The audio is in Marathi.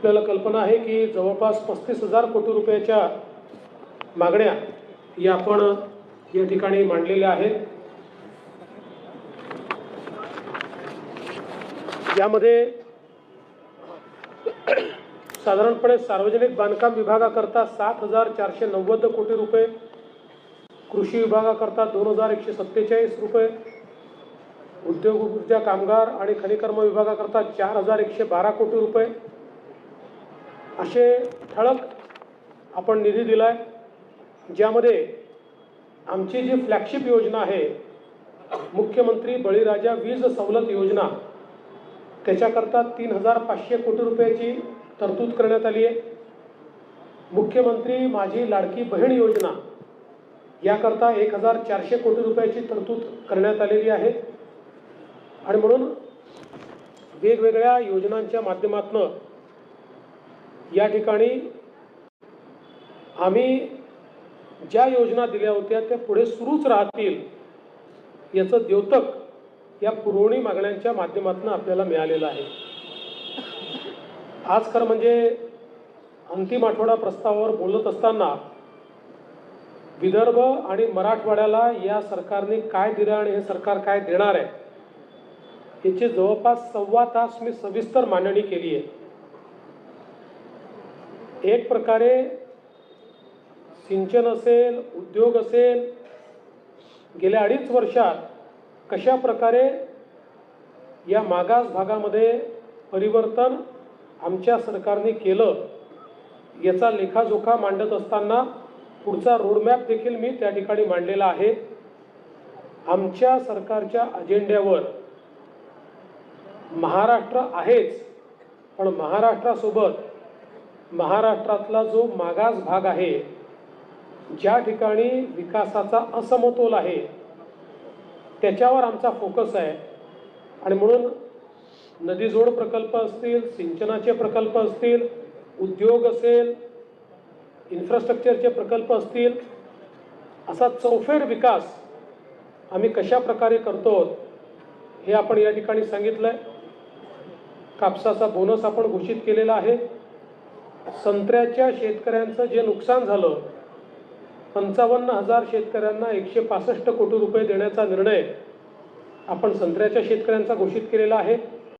आपल्याला कल्पना आहे की जवळपास पस्तीस हजार कोटी रुपयाच्या मागण्या या आपण या ठिकाणी मांडलेल्या आहेत. यामध्ये साधारणपणे सार्वजनिक बांधकाम विभागाकरता सात हजार चारशे नव्वद कोटी रुपये कृषी विभागाकरता दोन हजार एकशे सत्तेचाळीस रुपये उद्योग ऊर्जा कामगार आणि खनिकर्म विभागाकरता चार हजार एकशे बारा कोटी रुपये असे ठळक आपण निधी दिला आहे ज्यामध्ये आमची जी फ्लॅगशिप योजना आहे मुख्यमंत्री बळीराजा वीज सवलत योजना त्याच्याकरता तीन हजार पाचशे कोटी रुपयाची तरतूद करण्यात आली आहे. मुख्यमंत्री माझी लाडकी बहीण योजना याकरता एक हजार चारशे कोटी रुपयाची तरतूद करण्यात आलेली आहे. आणि म्हणून वेगवेगळ्या योजनांच्या माध्यमातून या ठिकाणी आम्ही ज्या योजना दिल्या होत्या त्या पुढे सुरूच राहतील याचं द्योतक या पुरवणी मागण्यांच्या माध्यमातून आपल्याला मिळालेलं आहे. आज खरं म्हणजे अंतिम आठवडा प्रस्तावावर बोलत असताना विदर्भ आणि मराठवाड्याला या सरकारने काय दिलं आणि हे सरकार काय देणार आहे याची जवळपास सव्वा तास मी सविस्तर मांडणी केली आहे. एक प्रकारे सिंचन असेल उद्योग असेल गेल्या अडीच वर्षात कशा प्रकारे या मागास भागामध्ये परिवर्तन आमच्या सरकारने केलं याचा लेखाजोखा मांडत असताना पुढचा रोडमॅप देखील मी त्या ठिकाणी मांडलेला आहे. आमच्या सरकारच्या अजेंड्यावर महाराष्ट्र आहेच पण महाराष्ट्रासोबत महाराष्ट्रातला जो मागास भाग आहे ज्या ठिकाणी विकासाचा असमतोल आहे त्याच्यावर आमचा फोकस आहे. आणि म्हणून नदीजोड प्रकल्प असतील सिंचनाचे प्रकल्प असतील उद्योग असेल इन्फ्रास्ट्रक्चरचे प्रकल्प असतील असा चौफेर विकास आम्ही कशा प्रकारे करतो हे आपण या ठिकाणी सांगितलं आहे कापसाचा बोनस आपण घोषित केलेला आहे. संत्र्याच्या शेतकऱ्यांचं जे नुकसान झालं पंचावन्न हजार शेतकऱ्यांना एकशे पासष्ट कोटी रुपये देण्याचा निर्णय आपण संत्र्याच्या शेतकऱ्यांचा घोषित केलेला आहे.